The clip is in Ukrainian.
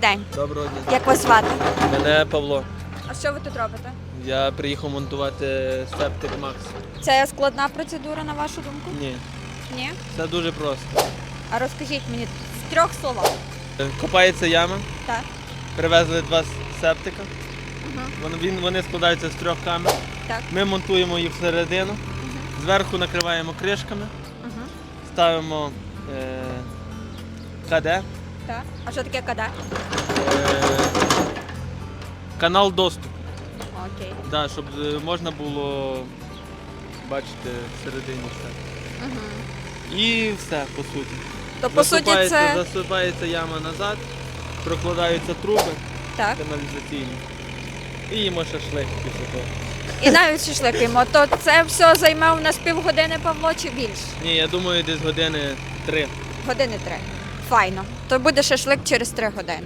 день. Доброго дня. Як вас звати? Мене Павло. А що ви тут робите? Я приїхав монтувати септик Макс. Це складна процедура, на вашу думку? Ні, Ні. це дуже просто. А розкажіть мені в трьох словах. Е, Копається яма, Так. привезли два септика. Угу. Вони, він, вони складаються з трьох камер. Так. Ми монтуємо їх всередину, зверху накриваємо кришками, Угу. ставимо е, КД, Так. А що таке када? канал доступу, Окей. да, щоб е, можна було бачити всередині все. Угу. І все, по суті. То по суті Засипається- це засипається яма назад, прокладаються труби так. каналізаційні. І їмо шашлик після того. І навіть шашликимо. То це все займе у нас півгодини, Павло, чи більше? Ні, я думаю, десь години три. Години три. Файно. То буде шашлик через три години.